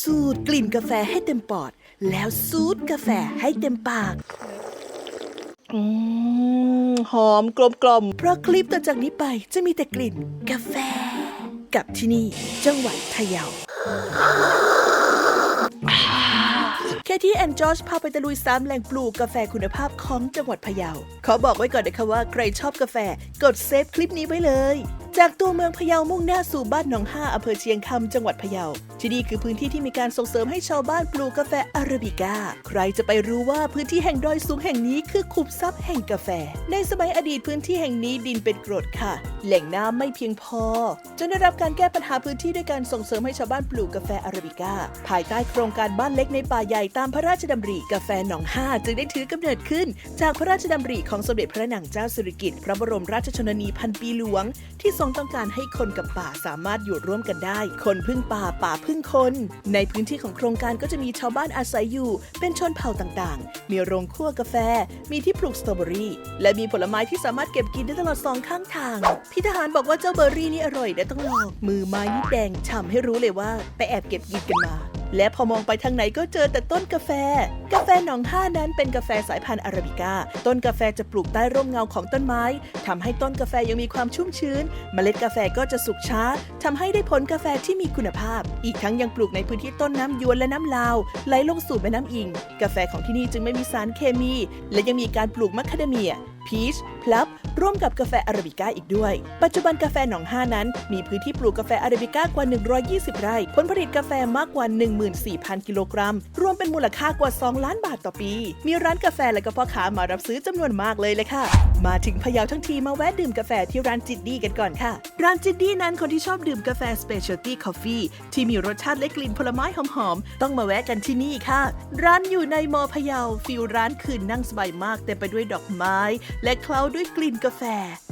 สูดกลิ่นกาแฟให้เต็มปอด แล้วสูดกาแฟให้เต็มปากอืมหอมกลมกลมๆเพราะคลิปต่อจากนี้ไปจะมีแต่กลิ่นกาแฟ กับที่นี่จังหวัดพะเยาแค่ที่แอนจอชพาไปตะลุยสามแหล่งปลูกกาแฟคุณภาพของจังหวัดพะเยา ขอบอกไว้ก่อนนะคะว่าใครชอบกาแฟ กดเซฟคลิปนี้ไว้เลย จากตัวเมืองพะเยามุ่งหน้าสู่บ้านหนองห้าอำเภอเชียงคำจังหวัดพะเยา ที่นี่คือพื้นที่ที่มีการส่งเสริมให้ชาวบ้านปลูกกาแฟอาราบิก้า ใครจะไปรู้ว่าพื้นที่แห่งดอยสูงแห่งนี้คือขุมทรัพย์แห่งกาแฟ ในสมัยอดีตพื้นที่แห่งนี้ดินเป็นกรดค่ะ แหล่งน้ำไม่เพียงพอ จนได้รับการแก้ปัญหาพื้นที่ด้วยการส่งเสริมให้ชาวบ้านปลูกกาแฟอาราบิก้า ภายใต้โครงการบ้านเล็กในป่าใหญ่ตามพระราชดำริกาแฟหนองห้าจึงได้ถือกำเนิดขึ้น จากพระราชดำริของสมเด็จพระนางเจ้าสิริกิติ์พระบรมราชชนนีพันปีหลวงที่ทรงต้องการให้คนกับป่าสามารถอยู่ร่วมกันได้ คนพึ่งป่าป่าพึ่งคน ในพื้นที่ของโครงการก็จะมีชาวบ้านอาศัยอยู่ เป็นชนเผ่าต่างๆ มีโรงคั่วกาแฟ มีที่ปลูกสตรอเบอรี่ และมีผลไม้ที่สามารถเก็บกินได้ตลอดสองข้างทาง พี่ทหารบอกว่าเจ้าเบอร์รี่นี่อร่อยและต้องลองมือไม้นี่แดงฉ่ำให้รู้เลยว่า ไปแอบเก็บกินกันมา และพอมองไปทางไหนก็เจอแต่ต้นกาแฟ กาแฟหนองห้านั้นเป็นกาแฟสายพันธุ์อาราบิก้า ต้นกาแฟจะปลูกใต้ร่มเงาของต้นไม้ทำให้ต้นกาแฟยังมีความชุ่มชื้น เมล็ดกาแฟก็จะสุกช้าทำให้ได้ผลกาแฟที่มีคุณภาพ อีกทั้งยังปลูกในพื้นที่ต้นน้ำยวนและน้ำลาว ไหลลงสู่แม่น้ำอิง กาแฟของที่นี่จึงไม่มีสารเคมี และยังมีการปลูกมะคาเดเมีย พีชพลับ ร่วมกับกาแฟอาราบิก้าอีกด้วย ปัจจุบันกาแฟหนองห้านั้น มีพื้นที่ปลูกกาแฟอาราบิก้ากว่า 120 ไร่ ผลผลิตกาแฟมากกว่า 14,000 กิโลกรัม รวมเป็นมูลค่ากว่า 2 ล้านบาทต่อปี มีร้านกาแฟและก็พ่อค้ามารับซื้อจำนวนมากเลยเลยค่ะ มาถึงพะเยาทั้งทีมาแวะดื่มกาแฟที่ร้านจิตดี้กันก่อนค่ะ ร้านจิตดี้นั้นคนที่ชอบดื่มกาแฟ Specialty Coffee ที่มีรสชาติและกลิ่นผลไม้หอมๆ ต้องมาแวะกันที่นี่ค่ะ ร้านอยู่ในมอพะเยาฟิลร้านคืนนั่งสบายมากเต็มไปด้วยดอกไม้และเคล้าด้วยกลิ่นกาแฟ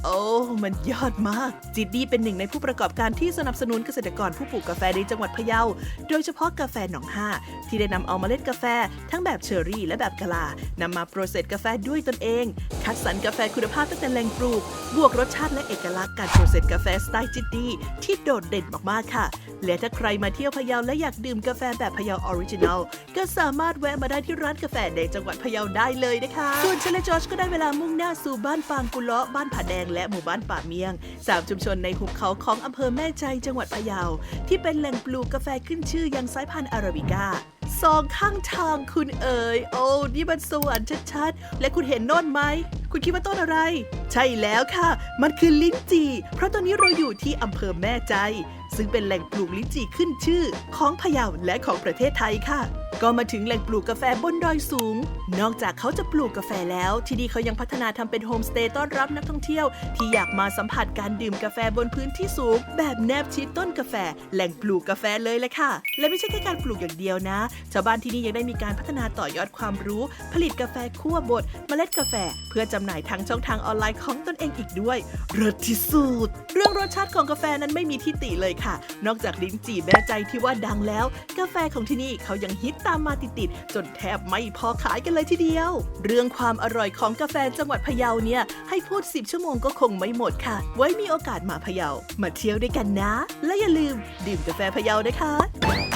โอ้ มันยอดมาก จิตดีเป็นหนึ่งในผู้ประกอบการที่สนับสนุนเกษตรกรผู้ปลูกกาแฟในจังหวัดพะเยา โดยเฉพาะกาแฟหนองห้าที่ได้นำเอาเมล็ดกาแฟ ทั้งแบบเชอร์รี่และแบบกะลานำมาโปรเซสกาแฟด้วยตนเอง คัดสรรกาแฟคุณภาพตั้งแต่แหล่งปลูก บวกรสชาติและเอกลักษณ์การโปรเซสกาแฟสไตล์จิตดีที่โดดเด่นมากๆค่ะ และถ้าใครมาเที่ยวพะเยาและอยากดื่มกาแฟแบบพะเยาออริจินัลก็สามารถแวะมาได้ที่ร้านกาแฟในจังหวัดพะเยาได้เลยนะคะ ส่วนฉันและจอชก็ได้เวลามุ่งหน้าสู่บ้านปางกุเลาะบ้านผาแดงและหมู่บ้านป่าเมียงสามชุมชนในหุบเขาของอำเภอแม่ใจจังหวัดพะเยา ที่เป็นแหล่งปลูกกาแฟขึ้นชื่อยังสายพันธุ์อาราบิก้าสองข้างทางคุณเอ๋ยโอ้นี่มันสวรรค์ชัดๆ และคุณเห็นโน่นไหม คุณคิดว่าต้นอะไร ใช่แล้วค่ะ มันคือลิ้นจี่ เพราะตอนนี้เราอยู่ที่อำเภอแม่ใจ ซึ่งเป็นแหล่งปลูกลิ้นจี่ขึ้นชื่อของพะเยาและของประเทศไทยค่ะ ก็มาถึงแหล่งปลูกกาแฟบนดอยสูง นอกจากเขาจะปลูกกาแฟแล้ว ที่นี่เขายังพัฒนาทำเป็นโฮมสเตย์ต้อนรับนักท่องเที่ยว ที่อยากมาสัมผัสการดื่มกาแฟบนพื้นที่สูง แบบแนบชิดต้นกาแฟ แหล่งปลูกกาแฟเลยเลยค่ะ และไม่ใช่แค่การปลูกอย่างเดียวนะ ชาวบ้านที่นี่ยังได้มีการพัฒนาต่อยอดความรู้ ผลิตกาแฟคั่วบดเมล็ดกาแฟ เพื่อจำหน่ายทางช่องทางออนไลน์ของตนเองอีกด้วยเลิศที่สุดเรื่องรสชาติของกาแฟนั้นไม่มีที่ติเลยค่ะ นอกจากลิ้นจี่แม่ใจที่ว่าดังแล้ว กาแฟของที่นี่เขายังฮิตตามมาติดๆจนแทบไม่พอขายกันเลยทีเดียว เรื่องความอร่อยของกาแฟจังหวัดพะเยาเนี่ย ให้พูด 10 ชั่วโมงก็คงไม่หมดค่ะ ไว้มีโอกาสมาพะเยามาเที่ยวด้วยกันนะ และอย่าลืม ดื่มกาแฟพะเยานะคะ